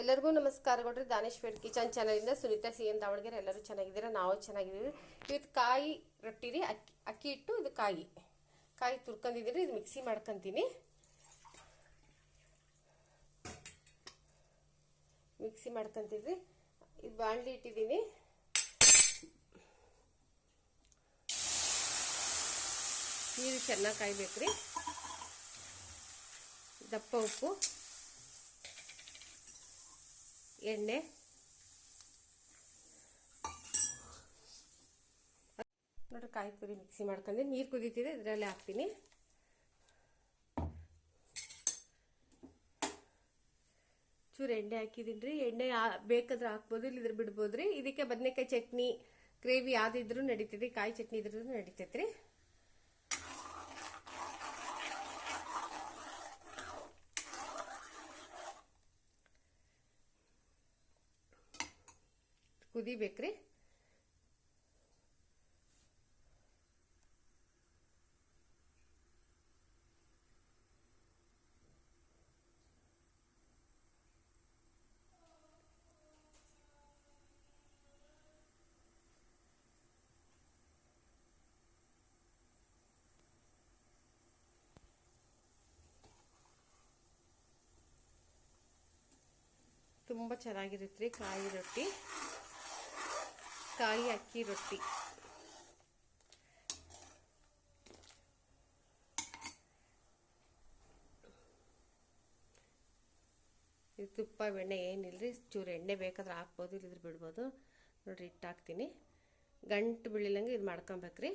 ಎಲ್ಲರಿಗೂ ನಮಸ್ಕಾರ ಕೊಡ್ರಿ. ದಾನೇಶ್ವರ್ ಕಿಚನ್ ಚಾನಲಿಂದ ಸುನೀತಾ ಸಿ ಎನ್ ದಾವಣಗೆರೆ. ಎಲ್ಲರೂ ಚೆನ್ನಾಗಿದ್ದೀರಾ? ನಾವು ಚೆನ್ನಾಗಿದ್ದೀವಿ. ಇವತ್ತು ಕಾಯಿ ರೊಟ್ಟಿ ರೀ ಅಕ್ಕಿ ಅಕ್ಕಿ ಇಟ್ಟು ಇದು ಕಾಯಿ. ಕಾಯಿ ತುರ್ಕೊಂಡಿದ್ದೀನಿ ಇದು ಮಿಕ್ಸಿ ಮಾಡ್ಕೊತೀನಿ. ಮಿಕ್ಸಿ ಮಾಡ್ಕೊಂತಿದ್ರಿ ಇದು ಬಾಣಲಿ ಇಟ್ಟಿದ್ದೀನಿ. ನೀರು ಚೆನ್ನಾಗಿ ಕಾಯ್ಬೇಕು ರೀ ದಪ್ಪ ಉಪ್ಪು. ಎಣ್ಣೆ. ನೋಡ್ರಿ ಕಾಯಿ ತುರಿ ಮಿಕ್ಸಿ ಮಾಡ್ಕೊಂಡೆ. ನೀರು ಕುದೀತಿದೆ, ಇದರಲ್ಲಿ ಹಾಕ್ತೀನಿ. ಚೂರು ಎಣ್ಣೆ ಹಾಕಿದ್ದೀನಿ ರೀ ಎಣ್ಣೆ ಬೇಕಾದ್ರೆ ಹಾಕ್ಬೋದು ಇಲ್ಲಿದ್ರೆ ಬಿಡ್ಬೋದು ರೀ ಇದಕ್ಕೆ ಬದನೆಕಾಯಿ ಚಟ್ನಿ, ಗ್ರೇವಿ ಯಾವ್ದಿದ್ರು ನಡೀತದೆ ಕಾಯಿ ಚಟ್ನಿ ಇದ್ರೂ ನಡೀತೈತೆ ಕುದಿಬೇಕ್ರಿ ತುಂಬ ಚೆನ್ನಾಗಿರುತ್ತೆ ರೀ ಕಾಯಿ ರೊಟ್ಟಿ ಕಾಯಿ ಅಕ್ಕಿ, ರೊಟ್ಟಿ. ಇದು ತುಪ್ಪ, ಬೆಣ್ಣೆ ಏನಿಲ್ಲರಿ ಚೂರು ಎಣ್ಣೆ ಬೇಕಾದ್ರೆ ಹಾಕ್ಬೋದು ಇಲ್ಲಿದ್ರೆ ಬಿಡ್ಬೋದು. ನೋಡಿರಿ ಹಿಟ್ಟು ಹಾಕ್ತೀನಿ ಗಂಟು ಬೀಳಿಲಂಗೆ ಇದು ಮಾಡ್ಕೊಬೇಕ್ರಿ.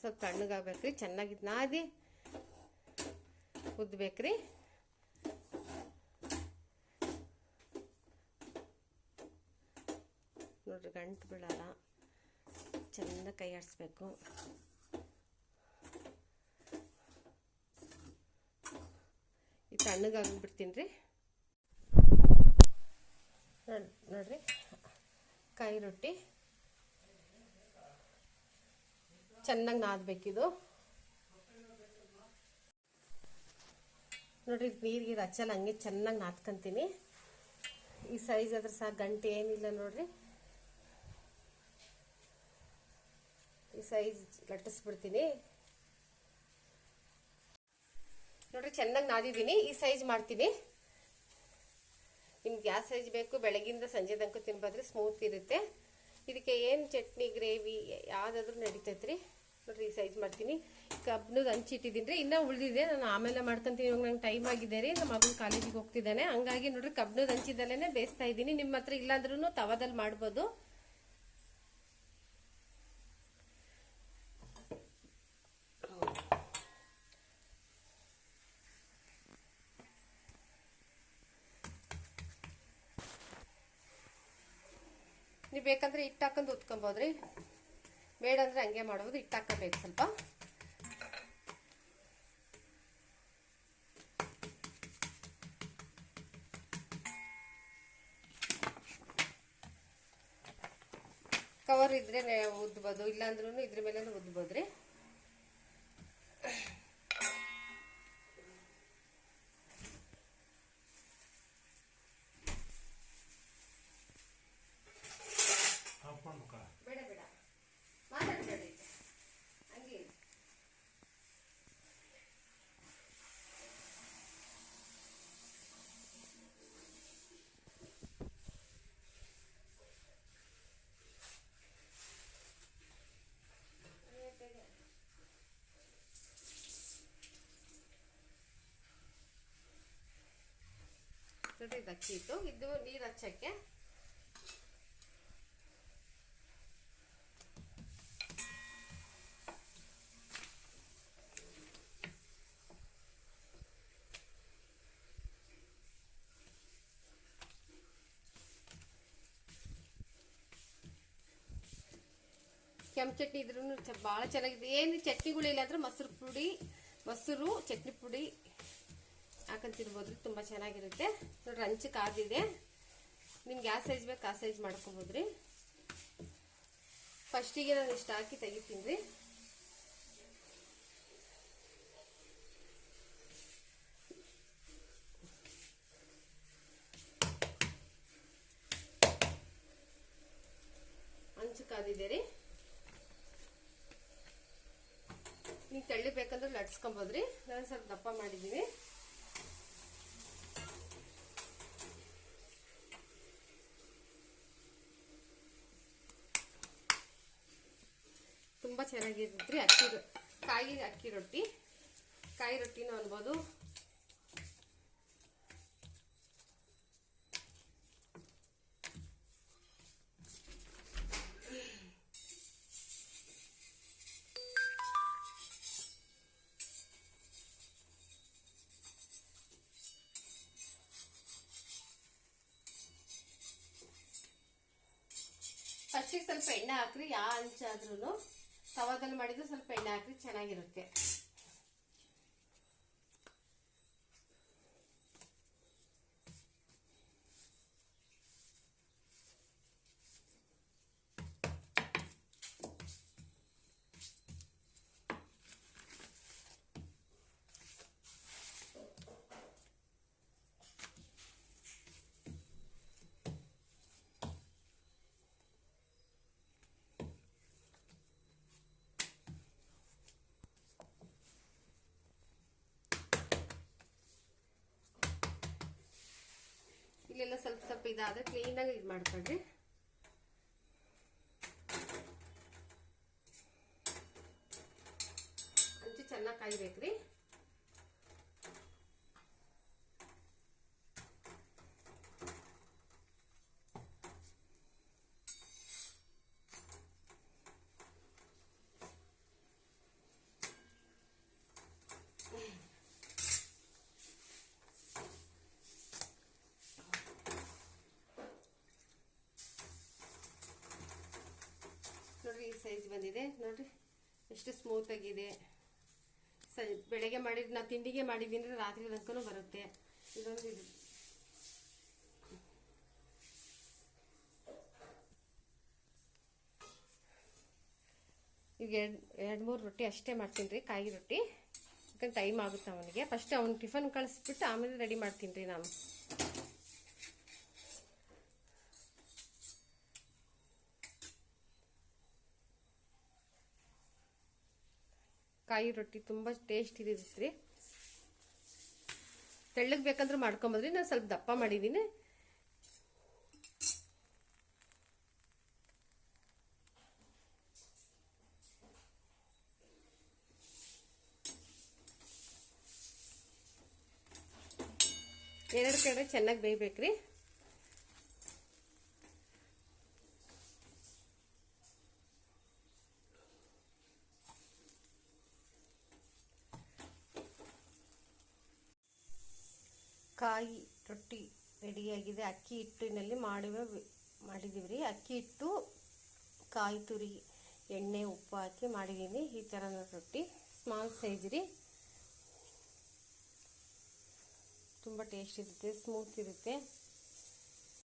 ಸ್ವಲ್ಪ ತಣ್ಣಗಾಗ್ಬೇಕ್ರಿ ಚೆನ್ನಾಗಿ ನಾದಿ ಉದ್ಬೇಕ್ರಿ ನೋಡ್ರಿ ಗಂಟು ಬೀಳಲ್ಲ ಚೆನ್ನಾಗಿ ಕೈ ಆಡಿಸ್ಬೇಕು. ಈ ತಣ್ಣಗಾಗ್ಬಿಡ್ತೀನಿ ರೀ. ನೋಡ್ರಿ ಕಾಯಿ ರೊಟ್ಟಿ. ಚೆನ್ನಾಗಿ ನಾದಬೇಕಿದು. ನೋಡ್ರಿ ನೀರಿಗೆ ಹಚ್ಚಲ್ಲ, ಹಂಗೆ ಚೆನ್ನಾಗಿ ನಾದ್ಕೊಂತೀನಿ. ಈ ಸೈಜ್ ಆದ್ರೆ ಸಹ ಗಂಟೆ ಏನಿಲ್ಲ ನೋಡ್ರಿ. ಈ ಸೈಜ್ ಲಟ್ಟಿಸ್ಬಿಡ್ತೀನಿ. ನೋಡ್ರಿ, ಚೆನ್ನಾಗಿ ನಾದಿದ್ದೀನಿ. ಈ ಸೈಜ್ ಮಾಡ್ತೀನಿ. ನಿಮ್ಗೆ ಯಾವ ಸೈಜ್ ಬೇಕು, ಬೆಳಗಿಂದ ಸಂಜೆ ತನಕ ತಿನ್ಬೋದ್ರೆ ಸ್ಮೂತ್ ಇರುತ್ತೆ. ಇದಕ್ಕೆ ಏನು ಚಟ್ನಿ, ಗ್ರೇವಿ, ಯಾವುದಾದ್ರೂ ನಡೀತೈತ್ರಿ? ನೋಡ್ರಿ, ಈ ಸೈಜ್ ಮಾಡ್ತೀನಿ. ಕಬ್ನದ ಹಂಚಿಟ್ಟಿದ್ದೀನಿ ರೀ ಇನ್ನೂ ಉಳಿದಿದೆ. ನಾನು ಆಮೇಲೆ ಮಾಡ್ಕೊಂತೀನಿ. ಇವಾಗ ನಂಗೆ ಟೈಮ್ ಆಗಿದೆ ರೀ. ನಮ್ಮ ಮಗನ ಕಾಲೇಜಿಗೆ ಹೋಗ್ತಿದ್ದಾನೆ. ಹಂಗಾಗಿ ನೋಡಿರಿ, ಕಬ್ನದ ಹಂಚಿದಲ್ಲೇ ಬೇಯಿಸ್ತಾ ಇದ್ದೀನಿ. ನಿಮ್ಮ ಹತ್ರ ಇಲ್ಲಾಂದ್ರೂ ತವದಲ್ಲಿ ಮಾಡ್ಬೋದು. ನೀವು ಬೇಕಂದ್ರೆ ಹಿಟ್ಟು ಹಾಕೊಂಡು ಉತ್ಕೊಬೋದ್ರಿ. ಬೇಡ ಅಂದ್ರೆ ಹಂಗೆ ಮಾಡ್ಬೋದು ಹಿಟ್ಟು ಹಾಕೋಬೇಕು ಸ್ವಲ್ಪ. ಕವರ್ ಇದ್ರೆ ಉದ್ಬೋದು ಇಲ್ಲಾಂದ್ರೂ ಇದ್ರ ಮೇಲೆ ಉದ್ಬೋದ್ರಿ ಬೇಡ ಬೇಡ ಮಾತಾಡಬೇಡಿ ಹಂಗೆ ಇರಿ. ನೋಡಿ ಇದು ಅಕ್ಕಿ ಇತ್ತು ಇದು ನೀರು ಹಚ್ಚಕ್ಕೆ. ಕೆಂಪು ಚಟ್ನಿ ಇದ್ರೂ ಭಾಳ ಚೆನ್ನಾಗಿದೆ. ಏನು ಚಟ್ನಿಗಳಿಲ್ಲ ಅಂದ್ರೆ ಮೊಸರು ಪುಡಿ, ಮೊಸರು, ಚಟ್ನಿ ಪುಡಿ. ಹಾಕೊಂಡು ತಿನ್ಬೋದು ತುಂಬ ಚೆನ್ನಾಗಿರುತ್ತೆ. ನೋಡ್ರಿ ಹಂಚಕ್ಕೆ ಕಾದಿದೆ. ನಿಮ್ಗೆ ಯಾವ ಸೈಜ್ ಬೇಕು ಆ ಸೈಜ್ ಮಾಡ್ಕೊಬೋದು ರೀ ಫಸ್ಟಿಗೆ ನಾನು ಇಷ್ಟು ಹಾಕಿ ತೆಗಿತೀನಿ ರೀ. ಹಂಚು ಕಾದಿದೆ ರೀ. ನೀವು ತೆಳ್ಳಿ ಬೇಕಂದ್ರೆ ಲಟ್ಸ್ಕೊಬೋದ್ರಿ. ನಾನು ಸ್ವಲ್ಪ ದಪ್ಪ ಮಾಡಿದ್ದೀನಿ. ಚೆನ್ನಾಗಿರುತ್ತೆ ಅಕ್ಕಿ ಕಾಯಿ ಅಕ್ಕಿ ರೊಟ್ಟಿ. ಕಾಯಿ ರೊಟ್ಟಿನೂ ಅನ್ಬೋದು. ಫಸ್ಟಿಗೆ ಸ್ವಲ್ಪ ಎಣ್ಣೆ ಹಾಕ್ರಿ ಯಾವ ಹಂಚಾದ್ರೂ ತವಾದಲ್ಲಿ ಮಾಡಿದ್ರೆ ಸ್ವಲ್ಪ ಎಣ್ಣೆ ಹಾಕಿ ಚೆನ್ನಾಗಿರುತ್ತೆ. ಸ್ವಲ್ಪ ಸ್ವಲ್ಪ ಇದಾದ್ರೆ ಕ್ಲೀನಾಗಿ ಇದು ಮಾಡ್ಕೊಳ್ರಿ. ಅಂಚು ಚೆನ್ನಾಗಿ ಕಾಯ್ಬೇಕ್ರಿ. ಸೈಜ್ ಬಂದಿದೆ, ನೋಡ್ರಿ. ಎಷ್ಟು ಸ್ಮೂತ್ ಆಗಿದೆ. ಸ ಬೆಳಗ್ಗೆ ಮಾಡಿದ್, ನಾ ತಿಂಡಿಗೆ ಮಾಡಿದ್ದೀನಿ ಅಂದ್ರೆ ರಾತ್ರಿ ತನಕನೂ ಬರುತ್ತೆ. ಇದೊಂದು ಇದು. ಈಗ ಎರಡು ಎರಡು ಮೂರು ರೊಟ್ಟಿ ಅಷ್ಟೇ ಮಾಡ್ತೀನಿ ರೀ, ಕಾಯಿ ರೊಟ್ಟಿ. ಯಾಕಂದ್ರೆ ಟೈಮ್ ಆಗುತ್ತೆ ಅವನಿಗೆ. ಫಸ್ಟ್ ಅವ್ನು ಟಿಫನ್ ಕಳಿಸ್ಬಿಟ್ಟು ಆಮೇಲೆ ರೆಡಿ ಮಾಡ್ತೀನಿ ರೀ ನಾನು. ಕಾಯಿ ರೊಟ್ಟಿ ತುಂಬ ಟೇಸ್ಟ್ ಇದಿರುತ್ತೆ ರೀ. ತೆಳ್ಳಗೆ ಬೇಕಂದ್ರೆ ಮಾಡ್ಕೊಂಬದ್ರಿ, ನಾನು ಸ್ವಲ್ಪ ದಪ್ಪ ಮಾಡಿದ್ದೀನಿ ಎರಡು ಕಡೆ ಚೆನ್ನಾಗಿ ಬೇಯ್ಬೇಕ್ರಿ ಕಾಯಿ ರೊಟ್ಟಿ ರೆಡಿಯಾಗಿದೆ. ಅಕ್ಕಿ ಹಿಟ್ಟಿನಲ್ಲಿ ಮಾಡುವ ಮಾಡಿದ್ದೀವಿ ರೀ. ಅಕ್ಕಿ ಹಿಟ್ಟು ಕಾಯಿ ತುರಿ ಎಣ್ಣೆ, ಉಪ್ಪು ಹಾಕಿ ಮಾಡಿದ್ದೀನಿ. ಈ ಥರ ರೊಟ್ಟಿ. ಸ್ಮಾಲ್ ಸೈಜ್ ರೀ. ತುಂಬ ಟೇಸ್ಟ್ ಇರುತ್ತೆ ಸ್ಮೂತ್ ಇರುತ್ತೆ.